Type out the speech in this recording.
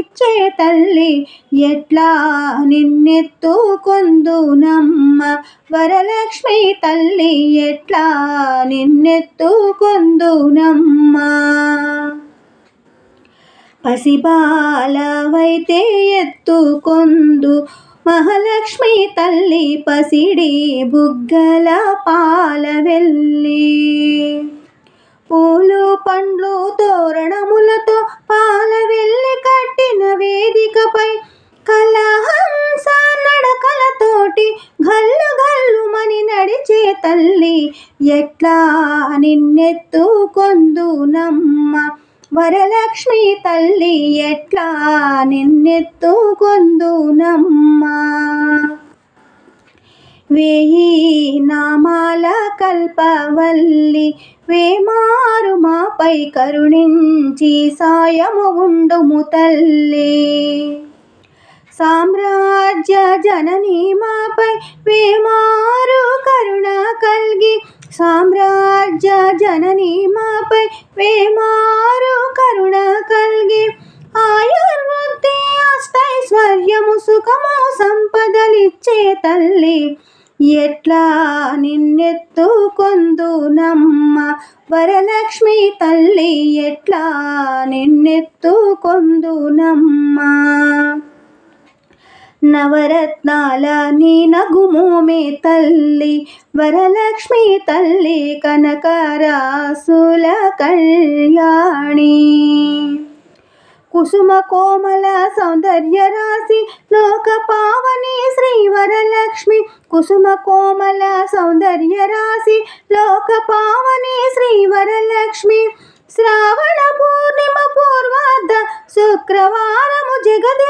ఇచ్చే తల్లి ఎట్లా నిన్నెత్తుకొందునమ్మ? వరలక్ష్మి తల్లి ఎట్లా నిన్నెత్తుకొందునమ్మ? పసిబాలవైతే ఎత్తుకొందు మహాలక్ష్మి తల్లి పసిడి బుగ్గల పాల వెళ్ళి పూలు పండ్లు తోరణములతో గల్లుమని తల్లి ఎట్లా నిన్నెత్తుకొందునమ్మ? వరలక్ష్మి తల్లి ఎట్లా నిన్నెత్తుకొందునమ్మ? వేయి నామాల కల్పవల్లి వేమారు మాపై కరుణించి సాయము ఉండుము తల్లి. సామ్రాజ్య జనని మాపై వేమారు కరుణ కల్గి. సామ్రాజ్య జననీ మాపై వేమారు కరుణ కల్గి. ఆయుర్వృద్ధి అష్టైశ్వర్యము సుఖము సంపదలిచ్చే తల్లి. ఎట్లా నిన్నెత్తుకొందునమ్మ వరలక్ష్మి తల్లి. ఎట్లా నిన్నెత్తుకొందునమ్మ నవరత్నాల నీ నగుమోమే తల్లి వరలక్ష్మి తల్లి కనకరాసుల కళ్యాణి. కుసుమ కోమల సౌందర్య రాశి లోక పావని శ్రీ వరలక్ష్మి. కుసుమ కోమల సౌందర్య రాశి లోక పావని శ్రీ వరలక్ష్మి. శ్రావణ పూర్ణిమ పూర్వార్ధ శుక్రవారము జగదే